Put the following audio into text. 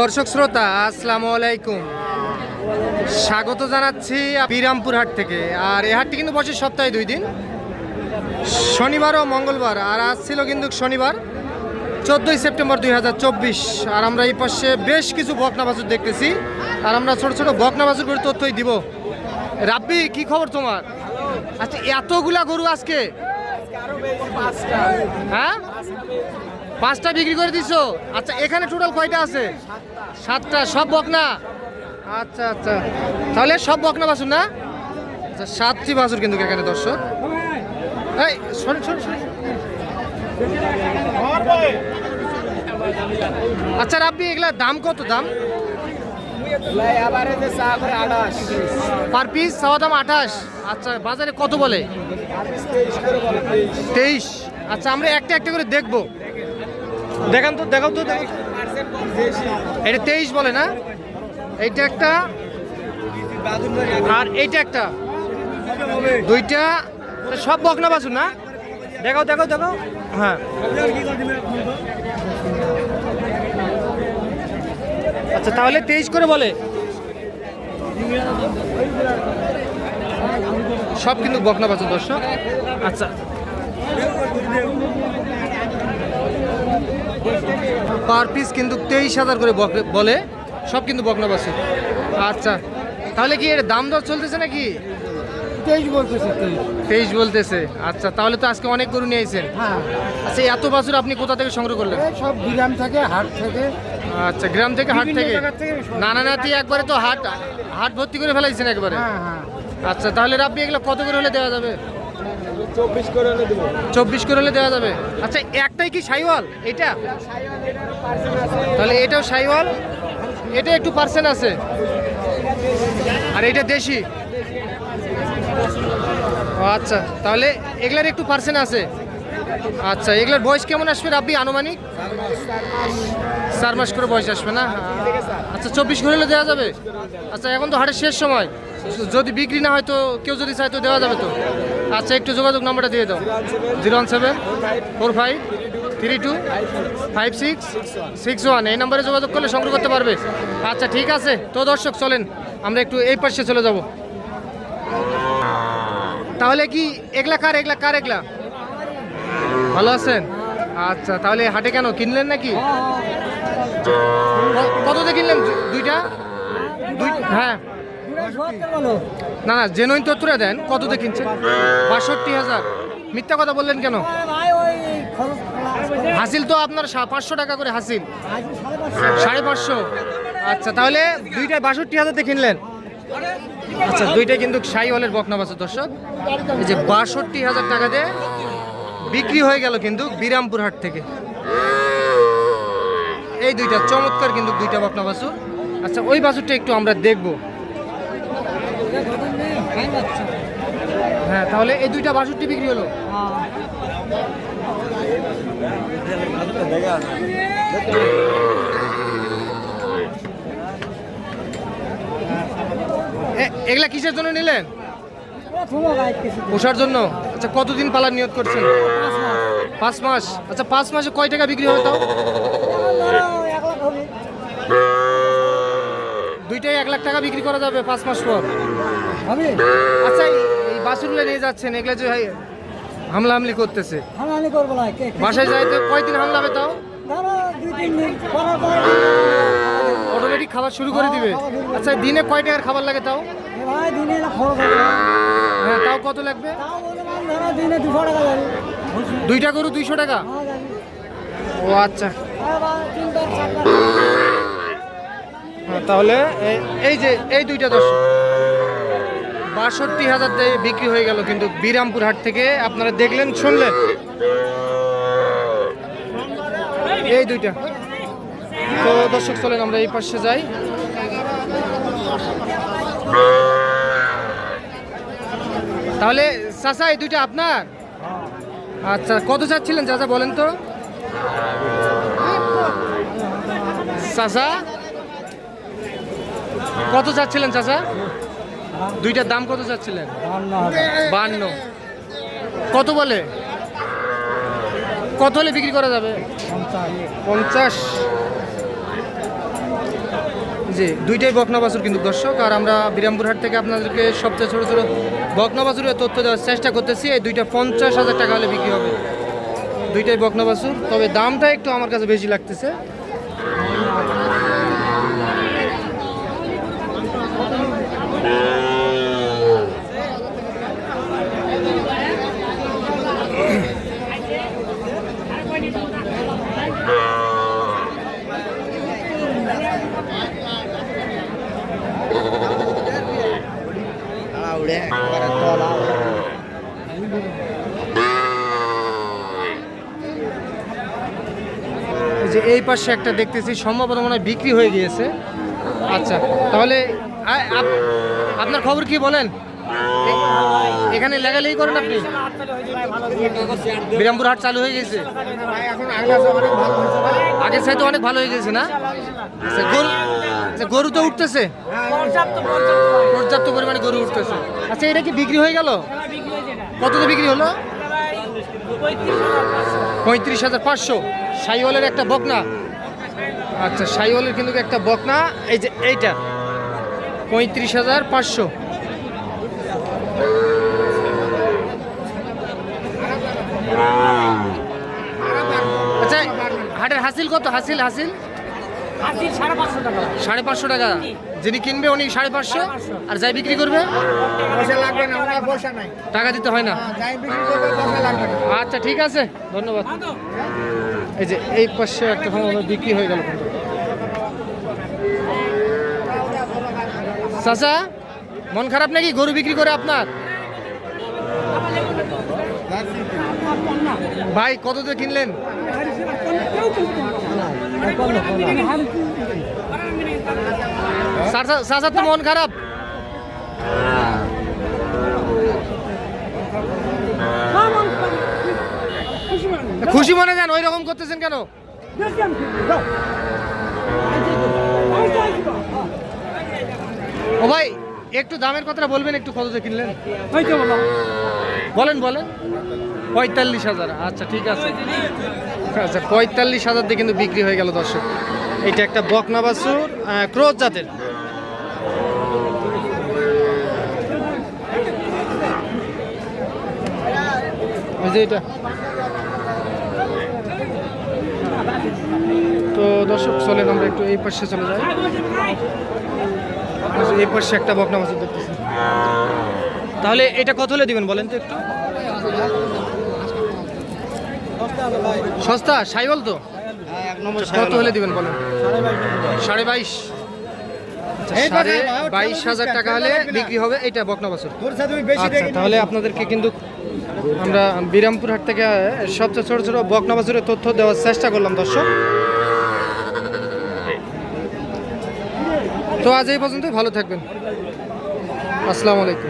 দর্শক শ্রোতা, আসসালামু আলাইকুম। স্বাগত জানাচ্ছি বিরামপুর হাট থেকে। আর এ হাটটি কিন্তু বসে সপ্তাহে দুই দিন, শনিবার ও মঙ্গলবার। আর আজ ছিল কিন্তু শনিবার, চোদ্দোই সেপ্টেম্বর দুই হাজার চব্বিশ। আর আমরা এই পাশে বেশ কিছু বকনা বাছুর দেখতেছি। আর আমরা ছোট ছোট বকনা বাছুর করে তথ্যই দিব। রাব্বি, কি খবর তোমার? আচ্ছা এতগুলা গরু আজকে? হ্যাঁ? পাঁচটা বিক্রি করে দিছো? আচ্ছা এখানে টোটাল কয়টা আছে? সাতটা সব বকনা? আচ্ছা আচ্ছা। তাহলে সব বকনা বাসুন না? আচ্ছা সাতটি বাসুর কিন্তু এখানে দর্শক। এই আচ্ছা রাব্বি এগুলা দাম কত দাম? পার পিস চাওয়া দাম আঠাশ। আচ্ছা বাজারে কত বলে। তেইশ। আচ্ছা আমরা একটা একটা করে দেখব। দেখান তো, দেখাও তো। এটা তেইশ বলে না? এইটা একটা? আর এইটা একটা? দুইটা? সব বকনা বাছুর না? দেখাও দেখাও দেখাও। হ্যাঁ। আচ্ছা তাহলে তেইশ করে বলে। সব কিন্তু বকনা বাছুর, দর্শক। আচ্ছা। পার পিস কিন্তু তেইশ হাজার করে বলে সব কিন্তু বকনা বাছুর আচ্ছা তাহলে কি এর দাম দর চলতেছে নাকি? তেইশ বলতেছে তেইশ। বলতেছে। আচ্ছা তাহলে তো আজকে অনেক গরু নিয়েছেন হ্যাঁ। আচ্ছা এত বাছুর আপনি কোথা থেকে সংগ্রহ করলেন? সব গ্রাম থেকে হাট থেকে। আচ্ছা গ্রাম থেকে হাট থেকে? নানা নাতি একবারে তো হাট হাট ভর্তি করে ফেলাইছেন একবারে? হ্যাঁ হ্যাঁ। আচ্ছা তাহলে রাব্বি এগুলো কত করে হলে দেওয়া যাবে? চব্বিশ করে হলে দেওয়া যাবে। আচ্ছা একটাই কি সাইওয়াল? এটা? তাহলে এটাও সাইওয়াল? এটা একটু পার্সেন্ট আছে। আর এটা দেশি? ও আচ্ছা তাহলে এগুলার একটু পার্সেন্ট আছে। আচ্ছা এগুলার বয়স কেমন আসবে রাব্বি আনুমানিক? চার মাস করে বয়স আসবে না? আচ্ছা চব্বিশ করে দেওয়া যাবে? আচ্ছা এখন তো হাটের শেষ সময়। যদি বিক্রি না হয় তো, কেউ যদি চায় তো দেওয়া যাবে তো। আচ্ছা একটু যোগাযোগ নম্বরটা দিয়ে দাও। Zero one seven four five three two five six six one. এই নম্বরে যোগাযোগ করলে সংগ্রহ করতে পারবে। আচ্ছা ঠিক আছে। তো দর্শক চলেন আমরা একটু এই পাশে চলে যাব। তাহলে কি এগলা কার এগলা কার এগলা? ভালো আছেন? আচ্ছা তাহলে হাটে কেন? কিনলেন নাকি? ক- কততে কিনলেন? দুইটা? দুই হ্যাঁ। না না জেনুইন তথ্যটা দেন কততে কিনছেন বাষট্টি হাজার। মিথ্যা কথা বললেন কেন? হাসিল তো আপনার পাঁচশো টাকা করে হাসিল। সাড়ে পাঁচশো। আচ্ছা তাহলে দুইটায় বাষট্টি হাজারতে কিনলেন। আচ্ছা দুইটাই কিন্তু সাই হলের বকনা বাচ্চা দর্শক। এই যে বাষট্টি হাজার টাকা দিয়ে বিক্রি হয়ে গেল কিন্তু বিরামপুর হাট থেকে। এই দুইটা চমৎকার কিন্তু দুইটা বকনা বাছুর আচ্ছা ওই বাছুরটা একটু আমরা দেখব। হ্যাঁ তাহলে এই দুইটা বাষট্টি বিক্রি হলো। এগুলা কিসের জন্য নিলেন? পোষার জন্য? আচ্ছা কতদিন পালার নিয়োগ করছেন? পাঁচ মাস। আচ্ছা পাঁচ মাসে কয় টাকা বিক্রি হবে তাও? দুইটাই এক লাখ টাকা বিক্রি করা যাবে পাঁচ মাস পর। আচ্ছা এই- বাসুরগুলো নিয়ে যাচ্ছেন এগুলো যে ভাই হামলা হামলি করতেছে। আমি করব না বাসায় যাইতে কয়দিন হামলা হবে তাও? অটোমেটিক খাবার শুরু করে দিবে। আচ্ছা দিনে কয় টাকার খাবার লাগে তাও? হবে। হ্যাঁ তাও কত লাগবে? দুইটা গরু দুইশো টাকা? হ্যাঁ ও আচ্ছা। হ্যাঁ হ্যাঁ, তাহলে এই- এই যে এই দুইটা দশ বাষট্টি হাজার বিক্রি হয়ে গেল, কিন্তু বিরামপুর হাট থেকে আপনারা দেখলেন, শুনলেন? এই দুইটা। তো দর্শক, চলেন আমরা এই পাশে যাই। তাহলে, চাচা, এই দুইটা আপনার? আচ্ছা কত চাচ্ছিলেন চাচা, বলেন তো? চাচা? কত চাচ্ছিলেন চাচা? দুইটার দাম কত চাচ্ছিলেন? বান্ন কত বলে? কত হলে বিক্রি করা যাবে? পঞ্চাশ। জি দুইটাই বকনা বাছুর কিন্তু দর্শক। আর আমরা বিরামপুরহাট থেকে আপনাদেরকে সবচেয়ে ছোটো ছোটো বকনা বাছুরের তথ্য দেওয়ার চেষ্টা করতেছি। এই দুইটা পঞ্চাশ হাজার টাকা হলে বিক্রি হবে। দুইটাই বকনা বাছুর তবে দামটা একটু আমার কাছে বেশি লাগতেছে। এই যে এই পাশে একটা দেখতেছি সম্ভবত মনে হয় বিক্রি হয়ে গিয়েছে। আচ্ছা তাহলে আপনার খবর কি বলেন? এখানে লেগালেই করেন আপনি? বিরামপুর হাট চালু হয়ে গেছে আগের সাইতে অনেক ভালো হয়ে গেছে না? আচ্ছা, গরু তো উঠতেছে। পর্যাপ্ত পরিমাণে গরু উঠতেছে। আচ্ছা এটা কি বিক্রি হয়ে গেল? কততে বিক্রি হলো? পঁয়ত্রিশ হাজার পাঁচশো। সাইওয়ালের একটা বকনা। আচ্ছা সাইওয়ালের কিন্তু একটা বকনা। এই যে এইটা। পঁয়ত্রিশ হাজার পাঁচশো। আচ্ছা হাটের হাসিল কত? হাসিল হাসিল? সাড়ে পাঁচশো টাকা। যিনি কিনবে উনি সাড়ে পাঁচশো? আর যাই বিক্রি করবে? টাকা দিতে হয় না? আচ্ছা ঠিক আছে। ধন্যবাদ। এই যে এই পাশে একটা বিক্রি হয়ে গেল। চাচা মন খারাপ নাকি? গরু বিক্রি করে আপনার? ভাই কত দিয়ে কিনলেন? তো মন খারাপ। খুশি মনে যান ওই রকম করতেছেন কেন? ও ভাই একটু দামের কথাটা বলবেন একটু কত কিনলেন? বলেন বলেন। পঁয়তাল্লিশ হাজার আচ্ছা ঠিক আছে। আচ্ছা পঁয়তাল্লিশ হাজার দিয়ে কিন্তু বিক্রি হয়ে গেল দর্শক। এটা একটা বকনা ক্রোজ জাতের। এটা। তো দর্শক, চলেন আমরা একটু এই পাশে চলে যাই। এই পাশে একটা বকনা বাছুর দেখতেছি। তাহলে এটা কত হলে দিবেন বলেন তো একটু? সস্তা? সাইবল তো? কত হলে দিবেন বলেন? সাড়ে বাইশ। সাড়ে বাইশ হাজার টাকা হলে বিক্রি হবে এইটা বকনা বাছুর। আচ্ছা তাহলে আপনাদেরকে কিন্তু আমরা বিরামপুর হাট থেকে সবচেয়ে ছোট ছোট বকনা বাছুরের তথ্য দেওয়ার চেষ্টা করলাম দর্শক। তো আজ এই পর্যন্তই ভালো থাকবেন। আসসালামু আলাইকুম।